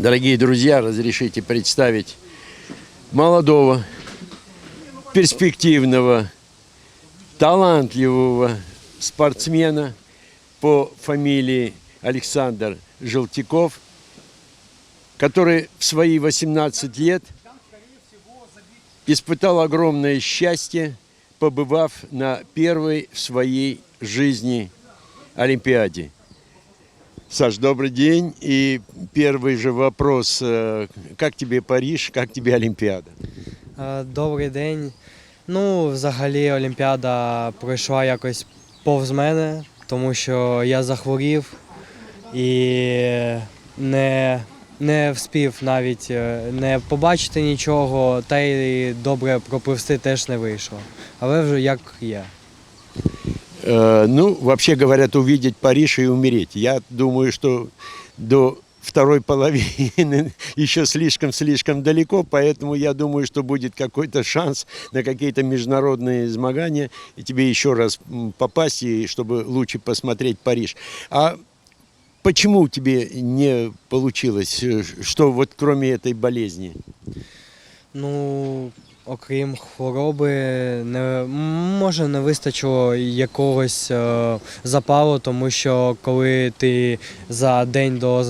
Дорогие друзья, разрешите представить молодого, перспективного, талантливого спортсмена по фамилии Александр Желтяков, который в свои 18 лет испытал огромное счастье, побывав на первой в своей жизни Олимпиаде. Саш, добрый день. И первый же вопрос. э, Как тебе Париж, как тебе Олимпиада? Е, Добрий день. Ну, взагалі, Олімпіада пройшла якось повз мене, тому що я захворів і не, не вспів навіть е, не побачити нічого, та й добре пропливсти теж не вийшло. Але вже як є. Э, Ну, вообще говорят, увидеть Париж и умереть. Я думаю, что до второй половины еще слишком-слишком далеко, поэтому я думаю, что будет какой-то шанс на какие-то международные измагания, и тебе еще раз попасть, и чтобы лучше посмотреть Париж. А почему тебе не получилось? Э, Что вот кроме этой болезни? Ну, окрім хвороби, не, може не вистачило якогось е, запалу, тому що коли ти за день до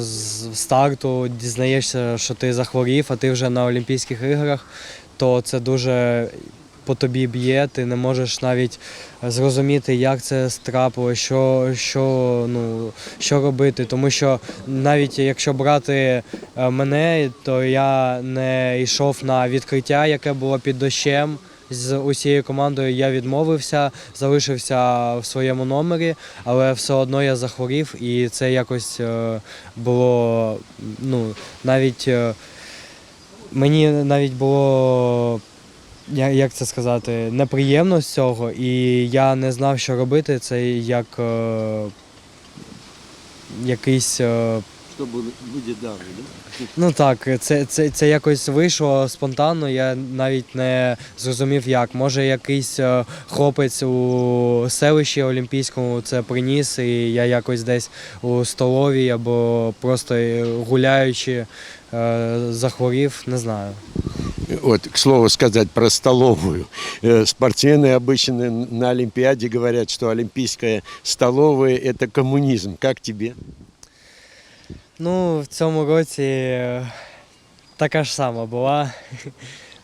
старту дізнаєшся, що ти захворів, а ти вже на Олімпійських іграх, то це дуже по тобі б'є, ти не можеш навіть зрозуміти, як це страпило, що, що, ну, що робити. Тому що навіть якщо брати е, мене, то я не йшов на відкриття, яке було під дощем. З усією командою я відмовився, залишився в своєму номері, але все одно я захворів, і це якось е, було ну, навіть е, мені навіть було як це сказати, неприємно з цього, і я не знав, що робити. Це як е, якийсь. Е, Что будет дальше, да? ну так, це, це, це якось вийшло спонтанно. Я навіть не зрозумів, як. Може, якийсь е, хлопець у селищі Олімпійському це приніс, і я якось десь у столовій або просто е, гуляючи е, захворів, не знаю. Вот, к слову сказать про столовую. Э, Спортсмены обычно на Олимпиаде говорят, что олимпийская столовая – это коммунизм. Как тебе? Ну, в цьому році е, така ж сама була.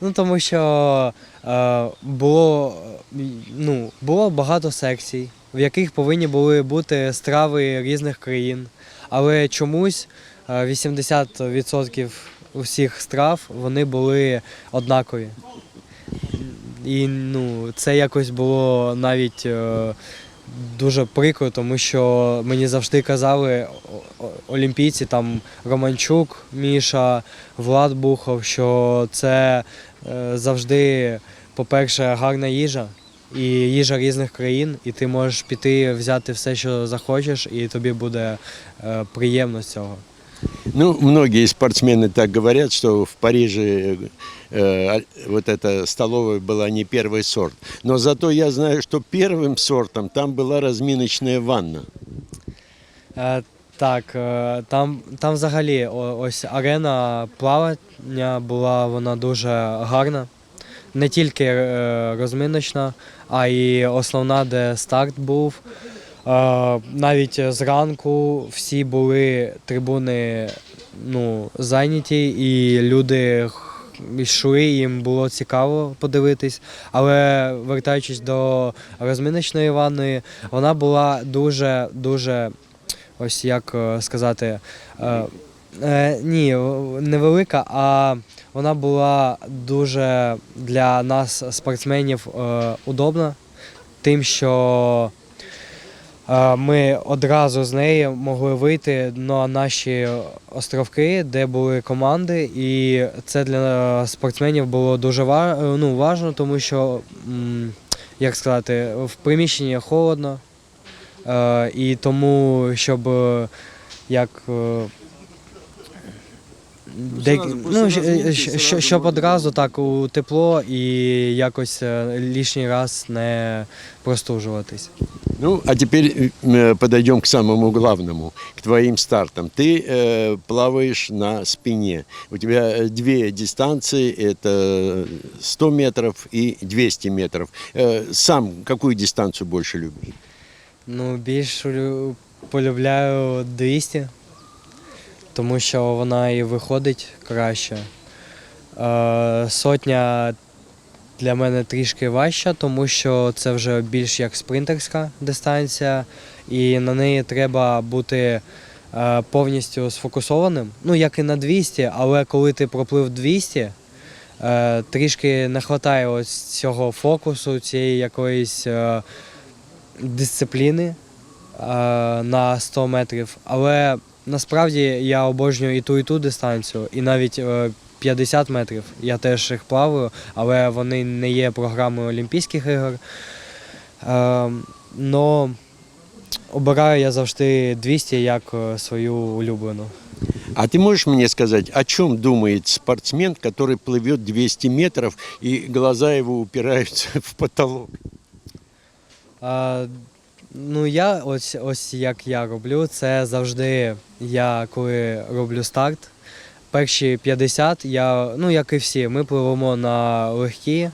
Ну, тому що е, було, е, ну, було багато секцій, в яких повинні були бути страви різних країн. Але чомусь е, 80% усіх страв вони були однакові. І ну, це якось було навіть е, дуже прикро, тому що мені завжди казали олімпійці, там Романчук, Міша, Влад Бухов, що це е, завжди, по-перше, гарна їжа. І їжа різних країн, і ти можеш піти взяти все, що захочеш, і тобі буде е, приємно з цього. Ну, многие спортсмены так говорят, что в Париже э, вот эта столовая была не первый сорт. Но зато я знаю, что первым сортом там была разминочная ванна. Е, так, е, там, там взагалі о- ось арена плавання була вона дуже гарна. Не тільки е, розминочна, а й основна, де старт був. Навіть зранку всі були трибуни ну, зайняті, і люди йшли, їм було цікаво подивитись. Але вертаючись до розминочної ванної, вона була дуже дуже ось як е, сказати, е, е, ні, невелика, а вона була дуже для нас, спортсменів, удобна, тим, що ми одразу з неї могли вийти на наші островки, де були команди, і це для спортсменів було дуже ну, важливо, тому що, як сказати, в приміщенні холодно. І тому, щоб як. е, Дек... Ну, щоб одразу так у тепло і якось е, лишній раз не простужуватись. Ну, а теперь э, подойдем к самому главному, к твоим стартам. Ты э, плаваешь на спине. У тебя э, две дистанции, это 100 метров и 200 метров. Э, сам какую дистанцию больше любишь? Ну, більш лю- полюбляю 200, тому що вона і виходить краще. Е, сотня для мене трішки важча, тому що це вже більш як спринтерська дистанція, і на неї треба бути е, повністю сфокусованим. Ну, як і на 200, але коли ти проплив 200, е, трішки не вистачає ось цього фокусу, цієї якоїсь. Е, дисципліни на 100 метрів. Але насправді я обожнюю і ту, і ту дистанцію, і навіть 50 метрів. Я теж їх плаваю, але вони не є програмою Олімпійських ігор. Е, но обираю я завжди 200 як е, свою улюблену. А ты можешь мне сказать, о чем думает спортсмен, который плывет 200 метров и глаза его упираются в потолок? А, ну, я ось, ось як я роблю, це завжди я коли роблю старт. Перші 50, я, ну як і всі, ми пливемо на легкі.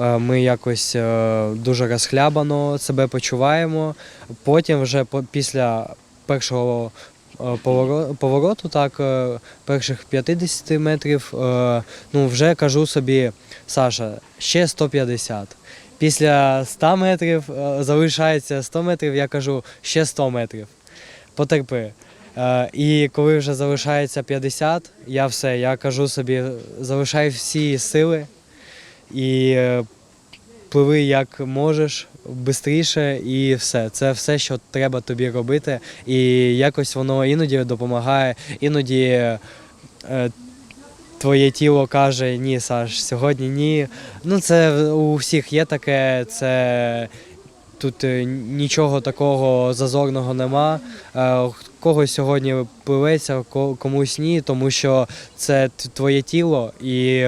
е, Ми якось е, дуже розхлябано себе почуваємо. Потім, вже після першого е, повороту, так, перших 50 метрів, ну вже кажу собі, Саша, ще 150. Після 100 метрів залишається 100 метрів, я кажу ще 100 метрів. Потерпи. Е, І коли вже залишається 50, я все, я кажу собі, залишай всі сили і е, пливи як можеш, швидше, і все. Це все, що треба тобі робити. І якось воно іноді допомагає, іноді. е, Твоє тіло каже, ні, Саш, сьогодні ні. Ну, це у всіх є таке, це тут нічого такого зазорного нема. Когось сьогодні пливеться, комусь ні, тому що це твоє тіло, і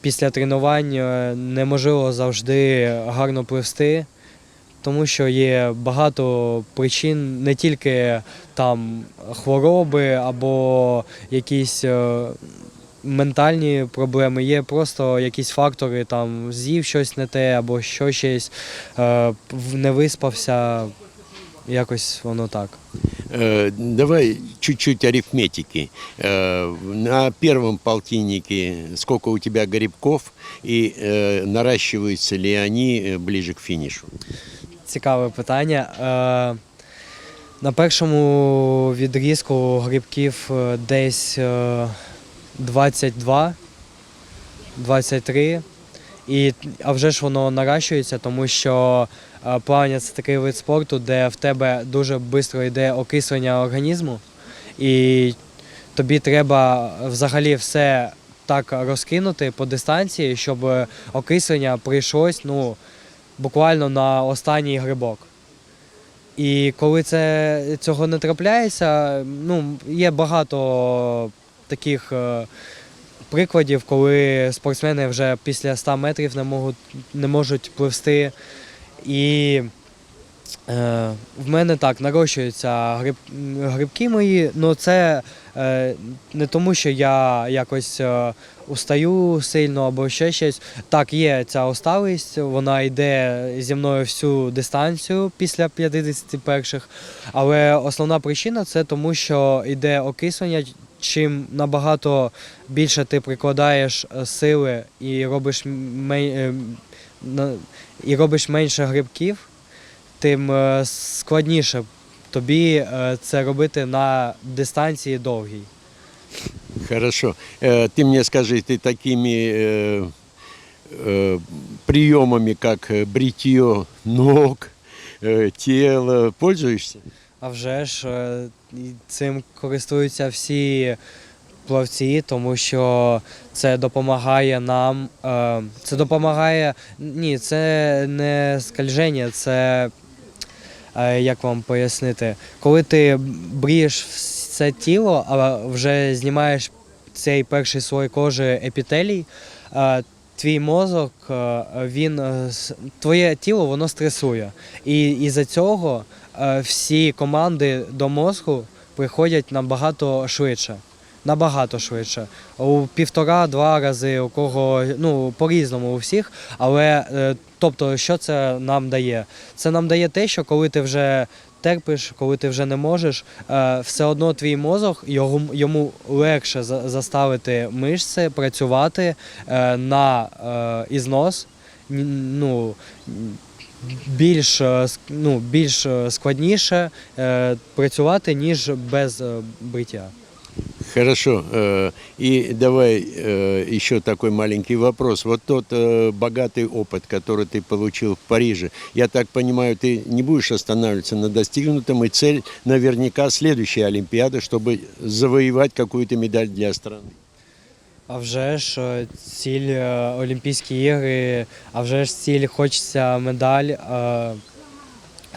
після тренувань е, неможливо завжди гарно пливсти, тому що є багато причин, не тільки там хвороби або якісь. е, Ментальні проблеми, є просто якісь фактори, там з'їв щось не те, або що щось, е, не виспався, якось воно так. Э, Давай чуть-чуть арифметики. Э, На первом полтиннике сколько у тебя грибков и э, наращиваются ли они э, ближе к финишу? Цікаве питання. Е, на першому відрізку грибків е, десь е, 22, 23. І, а вже ж воно наращується, тому що е, плавання це такий вид спорту, де в тебе дуже швидко йде окислення організму, і тобі треба взагалі все так розкинути по дистанції, щоб окислення прийшлось ну, буквально на останній грибок. І коли це, цього не трапляється, ну, є багато таких е, прикладів, коли спортсмени вже після 100 метрів не можуть, не можуть пливсти. І е, в мене так нарощуються гриб, грибки мої, але це е, не тому, що я якось е, устаю сильно або ще щось. Так, є ця усталість, вона йде зі мною всю дистанцію після 50 перших. Але основна причина це тому, що йде окислення Чим набагато більше ти прикладаєш е, сили і робиш мен- е, на- і робиш менше грибків, тим е, складніше тобі е, це робити на дистанції довгій. Хорошо. Э, Ты мне скажи, ты такими э, э, приемами, как э, бритье ног, э, тела, пользуешься? А вже ж е, цим користуються всі плавці, тому що це допомагає нам. е, Це допомагає. Ні, це не скальження, це е, як вам пояснити, коли ти брієш все тіло, а вже знімаєш цей перший слой кожи епітелій, е, твій мозок, він твоє тіло воно стресує. І із-за цього е, всі команди до мозку приходять набагато швидше. Набагато швидше. У півтора-два рази, у кого ну по-різному у всіх. Але е, тобто, що це нам дає? Це нам дає те, що коли ти вже терпиш, коли ти вже не можеш, е, все одно твій мозок його, йому легше заставити мишці працювати е, на е, ізнос. Ну, більш, е, ск- ну, більш е, складніше е, працювати, ніж без е, бриття. Хорошо. э, И давай э, еще такой маленький вопрос. Вот тот э, богатый опыт, который ты получил в Париже, я так понимаю, ты не будешь останавливаться на достигнутом, и цель наверняка следующая Олимпиада, чтобы завоевать какую-то медаль для страны. А вже ж ціль е, Олімпійські ігри, а вже ж ціль хочеться медаль. е,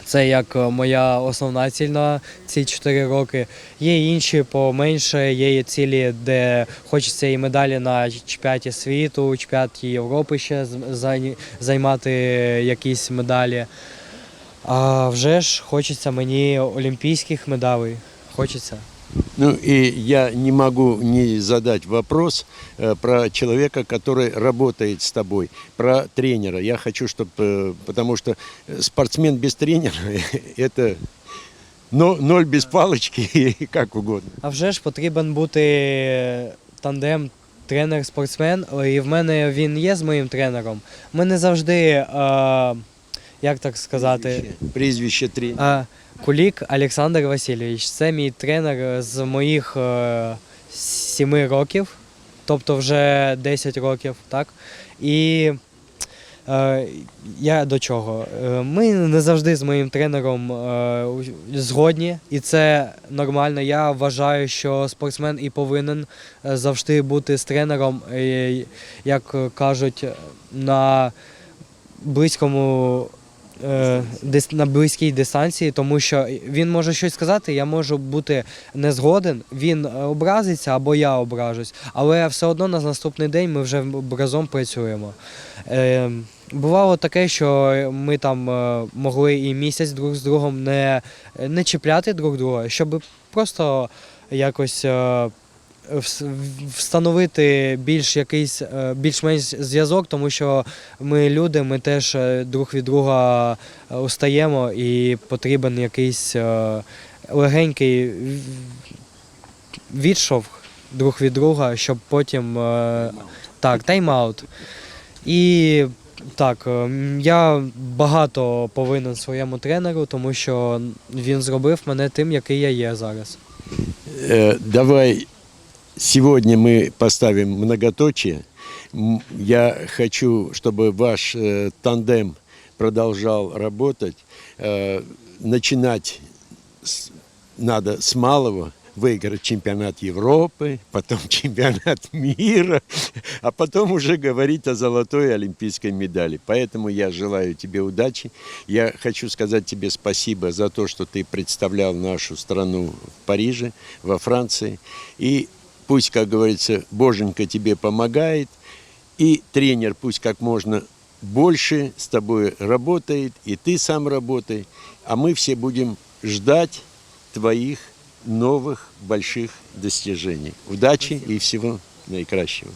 Це як е, моя основна ціль на ці 4 роки. Є інші поменше, є цілі, де хочеться і медалі на чемпіонаті світу, чемпіонаті Європи ще займати якісь медалі. А вже ж хочеться мені олімпійських медалей. Хочеться. Ну и я не могу не задать вопрос э, про человека, который работает с тобой, про тренера. Я хочу, чтобы, потому что э, спортсмен без тренера это но, ноль без палочки и как угодно. А вже ж потрібен бути тандем тренер-спортсмен, і в мене він є з моїм тренером. Ми не завжди, е, як так сказати, Прізвище, прізвище тренера. е, Кулік Олександр Васильович. Це мій тренер з моїх е, сіми років, тобто вже 10 років, так? І е, я до чого? Е, Ми не завжди з моїм тренером е, згодні, і це нормально. Я вважаю, що спортсмен і повинен е, завжди бути з тренером, е, як кажуть, на близькому. Е, дис- На близькій дистанції, тому що він може щось сказати, я можу бути не згоден, він е, образиться або я ображусь, але все одно на наступний день ми вже разом працюємо. Е, Бувало таке, що ми там могли і місяць друг з другом не, не чіпляти друг друга, щоб просто якось встановити більш якийсь е, більш-менш зв'язок, тому що ми люди, ми теж е, друг від друга е, устаємо і потрібен якийсь легенький відшовх друг від друга, щоб потім так, тайм-аут. І так, я багато повинен своєму тренеру, тому що він зробив мене тим, який я є зараз. Давай сегодня мы поставим многоточие. Я хочу, чтобы ваш э, тандем продолжал работать. Э, Начинать с- надо с малого, выиграть чемпионат Европы, потом чемпионат мира, а потом уже говорить о золотой олимпийской медали. Поэтому я желаю тебе удачи. Я хочу сказать тебе спасибо за то, что ты представлял нашу страну в Париже, во Франции. И пусть, как говорится, Боженька тебе помогает, и тренер пусть как можно больше с тобой работает, и ты сам работай, а мы все будем ждать твоих новых больших достижений. Удачи и всего наикращего.